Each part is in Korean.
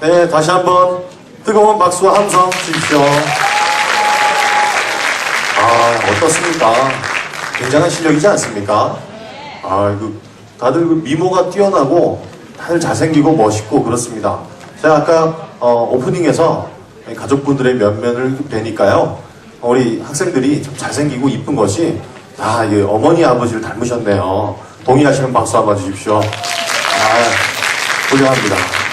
네, 다시 한번 뜨거운 박수와 함성 주십시오. 아, 어떻습니까? 굉장한 실력이지 않습니까? 아, 그, 다들 그 미모가 뛰어나고, 다들 잘생기고 멋있고 그렇습니다. 제가 아까, 어, 오프닝에서 가족분들의 면면을 뵈니까요, 우리 학생들이 좀 잘생기고 이쁜 것이, 다이 어머니 아버지를 닮으셨네요. 동의하시는 박수 한번 주십시오. 아, 훌륭합니다.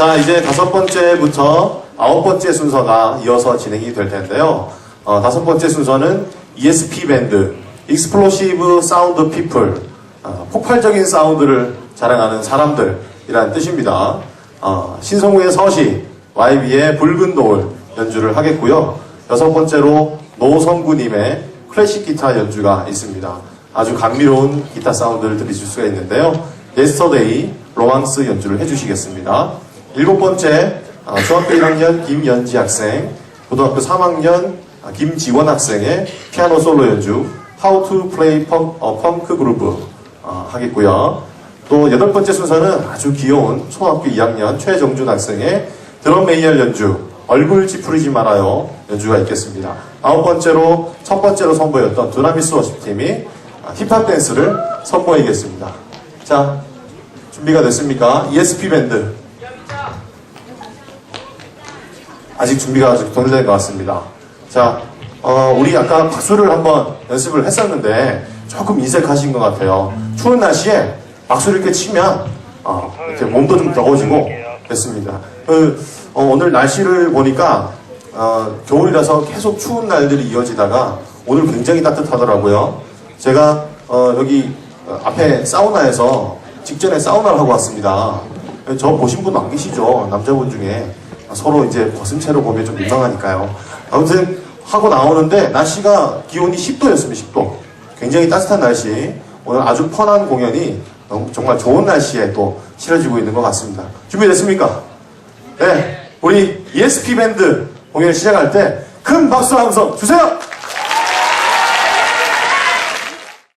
자, 이제 다섯 번째부터 아홉 번째 순서가 이어서 진행이 될 텐데요. 어, 다섯 번째 순서는 ESP 밴드, Explosive Sound People, 어, 폭발적인 사운드를 자랑하는 사람들이라는 뜻입니다. 어, 신성우의 서시, YB의 붉은 노을 연주를 하겠고요. 여섯 번째로 노성구님의 클래식 기타 연주가 있습니다. 아주 감미로운 기타 사운드를 들으실 수가 있는데요. 예스터데이 로망스 연주를 해주시겠습니다. 일곱 번째 아, 중학교 1학년 김연지 학생, 고등학교 3학년 아, 김지원 학생의 피아노 솔로 연주 How to Play Punk, 어, Punk Groove 어, 하겠고요. 또 여덟 번째 순서는 아주 귀여운 초등학교 2학년 최정준 학생의 드럼 메이얼 연주 얼굴 찌푸리지 말아요 연주가 있겠습니다. 아홉 번째로 첫 번째로 선보였던 두나미스 워십팀이 아, 힙합 댄스를 선보이겠습니다. 자 준비가 됐습니까? ESP 밴드 아직 준비가 아직 덜 된 것 같습니다. 자, 어, 우리 아까 박수를 한번 연습을 했었는데 조금 인색하신 것 같아요. 추운 날씨에 박수를 이렇게 치면 어, 이렇게 몸도 좀 더워지고 됐습니다. 그, 어, 오늘 날씨를 보니까 어, 겨울이라서 계속 추운 날들이 이어지다가 오늘 굉장히 따뜻하더라고요. 제가 어, 여기 어, 앞에 사우나에서 직전에 사우나를 하고 왔습니다. 저 보신 분 안 계시죠? 남자분 중에 서로 이제 벗은 채로 보면 좀 민망하니까요. 아무튼 하고 나오는데 날씨가 기온이 10도였습니다. 10도. 굉장히 따뜻한 날씨. 오늘 아주 펀한 공연이 너무 정말 좋은 날씨에 또 치러지고 있는 것 같습니다. 준비됐습니까? 네. 우리 ESP 밴드 공연 시작할 때 큰 박수 함성 주세요!